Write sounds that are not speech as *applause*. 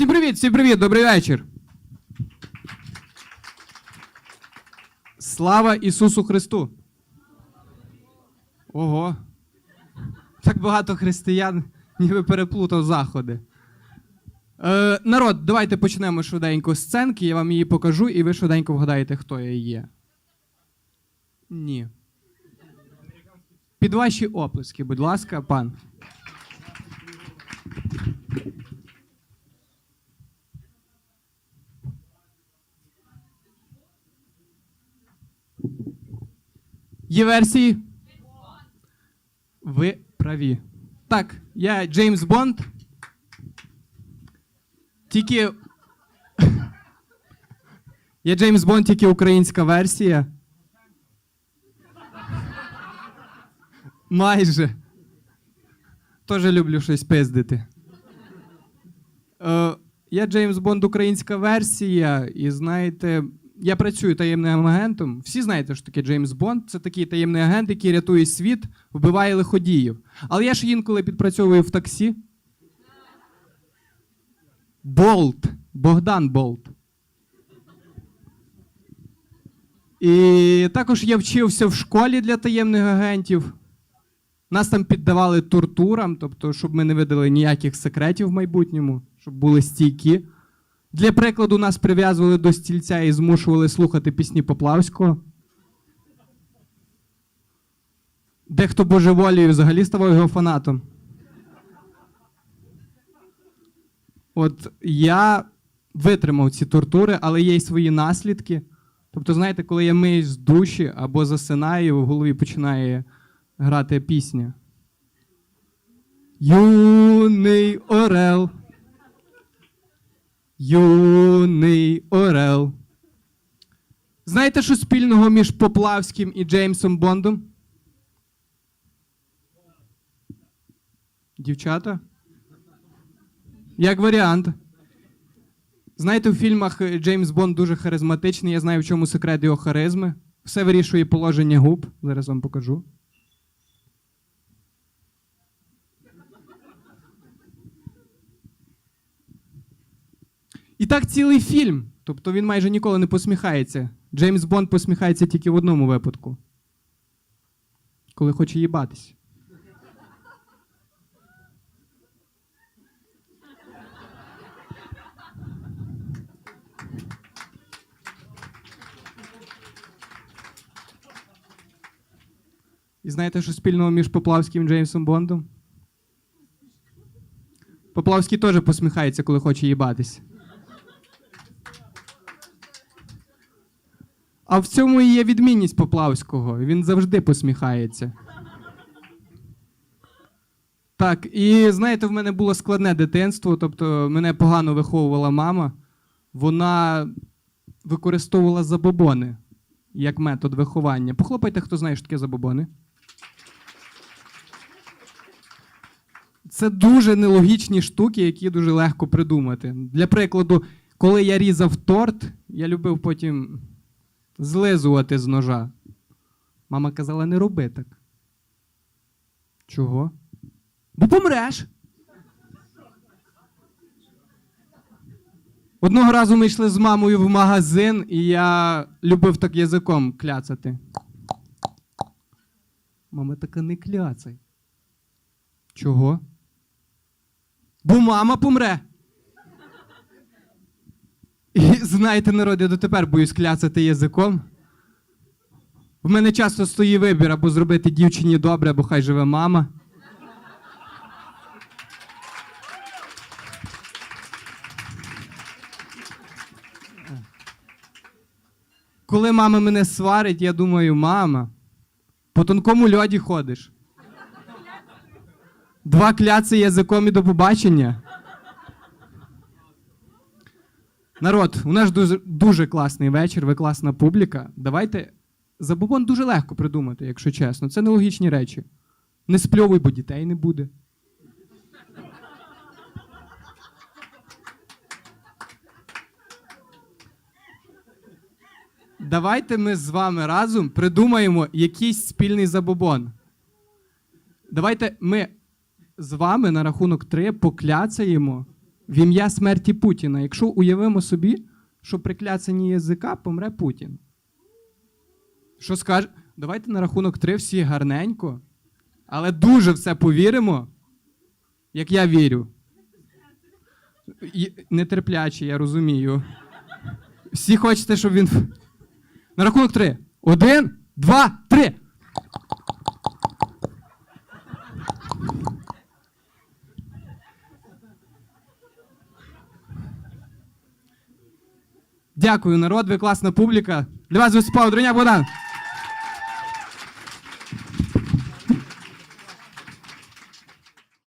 Всім привіт, всім привіт, добрий вечір. Слава Ісусу Христу. Ого. Так багато християн, ніби переплутав заходи. Е, народ, давайте почнемо швиденько з сценки, я вам її покажу, і ви швиденько вгадаєте, хто я є. Ні. Під ваші оплески, будь ласка, пан. Є версії? Ви праві. Так, я Джеймс Бонд. Тільки. *laughs* Я Джеймс Бонд, тільки українська версія. Майже. Теж люблю щось пиздити. Е, я Джеймс Бонд, українська версія, і знаєте, я працюю таємним агентом. Всі знаєте, що таке Джеймс Бонд. Це такий таємний агент, який рятує світ, вбиває лиходіїв. Але я ж інколи підпрацьовую в таксі. Болт. Богдан Болт. І також я вчився в школі для таємних агентів. Нас там піддавали тортурам, тобто, щоб ми не видали ніяких секретів в майбутньому, щоб були стійкі. Для прикладу, нас прив'язували до стільця і змушували слухати пісні Поплавського. Дехто божеволію взагалі ставав його фанатом. От я витримав ці тортури, але є й свої наслідки. Тобто, знаєте, коли я миюсь з душі або засинаю, в голові починає грати пісня. Юний орел. Юний орел. Знаєте, що спільного між Поплавським і Джеймсом Бондом? Дівчата? Як варіант. Знаєте, у фільмах Джеймс Бонд дуже харизматичний. Я знаю, в чому секрет його харизми. Все вирішує положення губ. Зараз вам покажу. І так цілий фільм. Тобто він майже ніколи не посміхається. Джеймс Бонд посміхається тільки в одному випадку. Коли хоче їбатись. І знаєте, що спільного між Поплавським і Джеймсом Бондом? Поплавський теж посміхається, коли хоче їбатись. А в цьому і є відмінність Поплавського. Він завжди посміхається. Так, і знаєте, в мене було складне дитинство, тобто мене погано виховувала мама. Вона використовувала забобони як метод виховання. Похлопайте, хто знає, що таке забобони. Це дуже нелогічні штуки, які дуже легко придумати. Для прикладу, коли я різав торт, я любив потім злизувати з ножа. Мама казала, не роби так. Чого? Бо помреш. Одного разу ми йшли з мамою в магазин, і я любив так язиком кляцати. Мама така не кляцай. Чого? Бо мама помре. І знаєте, народ, я дотепер боюсь кляцати язиком. В мене часто стоїть вибір або зробити дівчині добре, або хай живе мама. Коли мама мене сварить, я думаю, мама, по тонкому льоді ходиш. Два кляци язиком і до побачення. Народ, у нас дуже, дуже класний вечір, ви класна публіка. Давайте. Забобон дуже легко придумати, якщо чесно. Це нелогічні речі. Не спльовуй, бо дітей не буде. Давайте ми з вами разом придумаємо якийсь спільний забобон. Давайте ми з вами на рахунок три покляцаємо в ім'я смерті Путіна. Якщо уявимо собі, що при кляцанні язика помре Путін. Що скаже? Давайте на рахунок три всі гарненько, але дуже в це повіримо, як я вірю. І- я розумію. Всі хочете, щоб він. На рахунок три. Один, два, три. Дякую, народ, ви класна публіка. Для вас виступав Дроняк Богдан.